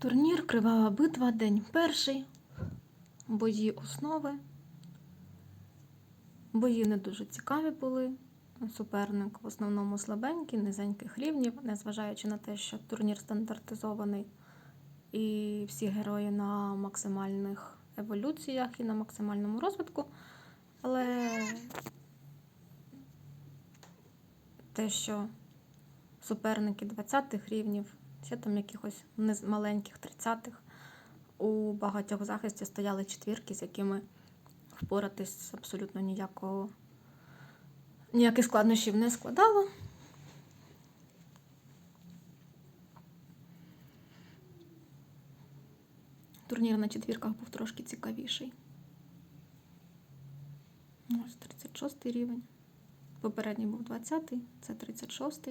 Турнір Кривава битва, день перший. Бої основи. Бої не дуже цікаві були. Суперник в основному слабенький, низеньких рівнів, незважаючи на те, що турнір стандартизований і всі герої на максимальних еволюціях і на максимальному розвитку. Але те, що суперники 20-х рівнів, ще там якихось маленьких 30-х, у багатьох захисті стояли четвірки, з якими впоратись абсолютно ніякого, ніяких складнощів не складало. Турнір на четвірках був трошки цікавіший. Ось 36 рівень. Попередній був 20, це 36.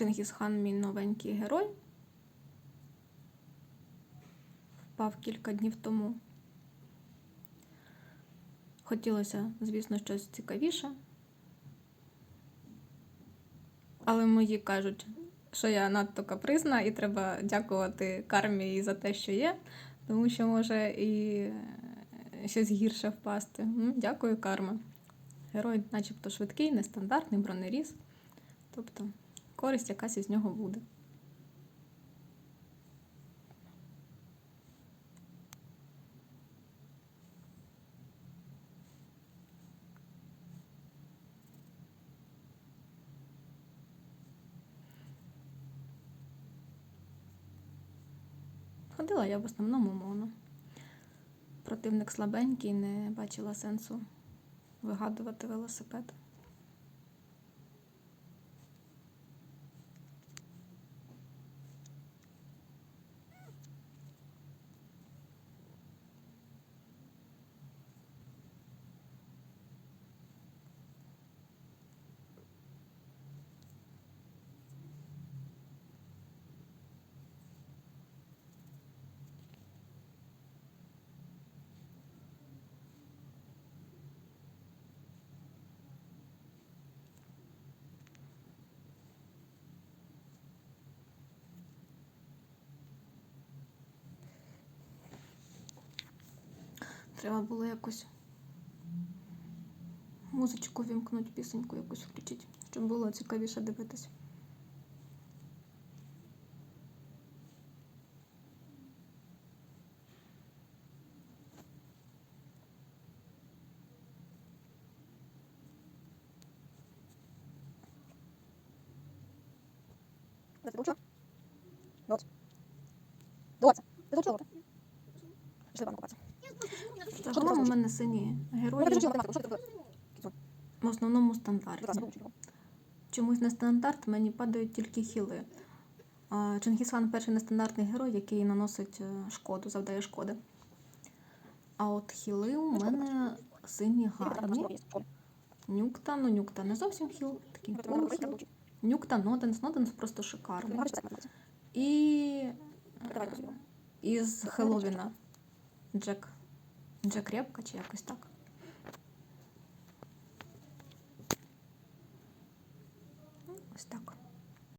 Чингісхан мій новенький герой. Впав кілька днів тому. Хотілося, звісно, щось цікавіше. Але мої кажуть, що я надто капризна і треба дякувати кармі за те, що є, тому що може і щось гірше впасти. Ну, дякую, карма. Герой, начебто, швидкий, нестандартний, бронеріз. Тобто користь якась із нього буде. Ходила я в основному моно. Противник слабенький, не бачила сенсу вигадувати велосипед. Треба було якось музичку вімкнути, пісеньку якусь включити, щоб було цікавіше дивитись. Це влучила? От. Доця. Ти влучила? Пішли вам купатися. Загалом у мене сині Ну, герої в основному стандартні. Чомусь не стандарт, мені падають тільки хіли. Чингісхан перший нестандартний герой, який наносить е, шкоду, завдає шкоди. А от хіли у мене сині гарні. Нюкта, ну нюкта не зовсім хіл, такий полухіл. Нюкта, Ноденс, Ноденс просто шикарний. І е, із Хеллоуіна Джек. Джек Репка чи якось. Ну, так.